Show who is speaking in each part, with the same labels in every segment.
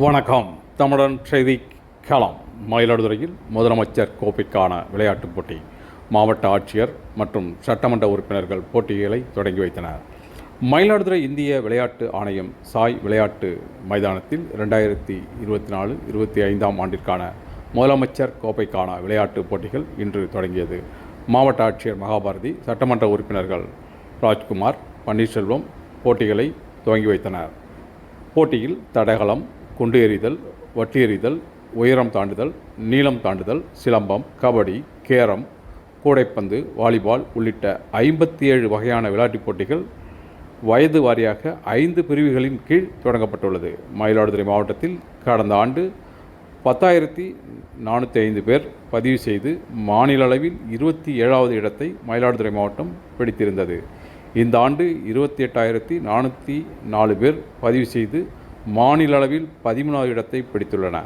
Speaker 1: வணக்கம். தமிழன் செய்தி களம். மயிலாடுதுறையில் முதலமைச்சர் கோப்பைக்கான விளையாட்டுப் போட்டி. மாவட்ட ஆட்சியர் மற்றும் சட்டமன்ற உறுப்பினர்கள் போட்டிகளை தொடங்கி வைத்தனர். மயிலாடுதுறை இந்திய விளையாட்டு ஆணையம் சாய் விளையாட்டு மைதானத்தில் ரெண்டாயிரத்தி இருபத்தி நாலு இருபத்தி ஐந்தாம் ஆண்டிற்கான முதலமைச்சர் கோப்பைக்கான விளையாட்டுப் போட்டிகள் இன்று தொடங்கியது. மாவட்ட ஆட்சியர் மகாபாரதி சட்டமன்ற உறுப்பினர்கள் ராஜ்குமார் பன்னீர்செல்வம் போட்டிகளை துவங்கி வைத்தனர். போட்டியில் தடகளம் குண்டு எறிதல் வட்டி எறிதல் உயரம் தாண்டுதல் நீளம் தாண்டுதல் சிலம்பம் கபடி கேரம் கூடைப்பந்து வாலிபால் உள்ளிட்ட ஐம்பத்தி ஏழு வகையான விளையாட்டுப் போட்டிகள் வயது வாரியாக ஐந்து பிரிவுகளின் கீழ் தொடங்கப்பட்டுள்ளது. மயிலாடுதுறை மாவட்டத்தில் கடந்த ஆண்டு பத்தாயிரத்தி நானூற்றி ஐந்து பேர் பதிவு செய்து மாநில அளவில் இருபத்தி ஏழாவது இடத்தை மயிலாடுதுறை மாவட்டம் பிடித்திருந்தது. இந்த ஆண்டு இருபத்தி எட்டாயிரத்தி நானூற்றி நாலு பேர் பதிவு செய்து மாநில அளவில் பதிமூணாவது இடத்தை பிடித்துள்ளன.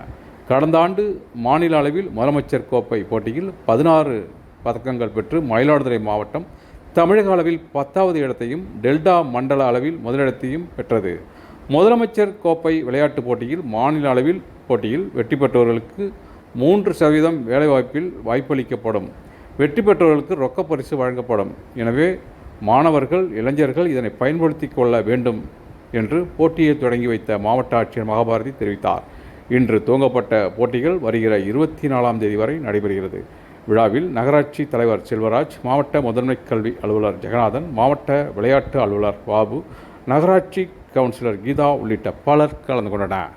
Speaker 1: கடந்த ஆண்டு மாநில அளவில் முதலமைச்சர் கோப்பை போட்டியில் பதினாறு பதக்கங்கள் பெற்று மயிலாடுதுறை மாவட்டம் தமிழக அளவில் பத்தாவது இடத்தையும் டெல்டா மண்டல அளவில் முதலிடத்தையும் பெற்றது. முதலமைச்சர் கோப்பை விளையாட்டுப் போட்டியில் மாநில அளவில் போட்டியில் வெற்றி பெற்றவர்களுக்கு மூன்று சதவீதம் வேலைவாய்ப்பில் வாய்ப்பளிக்கப்படும். வெற்றி பெற்றவர்களுக்கு ரொக்க பரிசு வழங்கப்படும். எனவே மாணவர்கள் இளைஞர்கள் இதனை பயன்படுத்தி கொள்ள வேண்டும். என்று போட்டியை தொடங்கி வைத்த மாவட்ட ஆட்சியர் மகாபாரதி தெரிவித்தார். இன்று துவங்கப்பட்ட போட்டிகள் வருகிற இருபத்தி நாலாம் தேதி வரை நடைபெறுகிறது. விழாவில் நகராட்சி தலைவர் செல்வராஜ் மாவட்ட முதன்மை கல்வி அலுவலர் ஜெகநாதன் மாவட்ட விளையாட்டு அலுவலர் பாபு நகராட்சி கவுன்சிலர் கீதா உள்ளிட்ட பலர் கலந்து கொண்டனர்.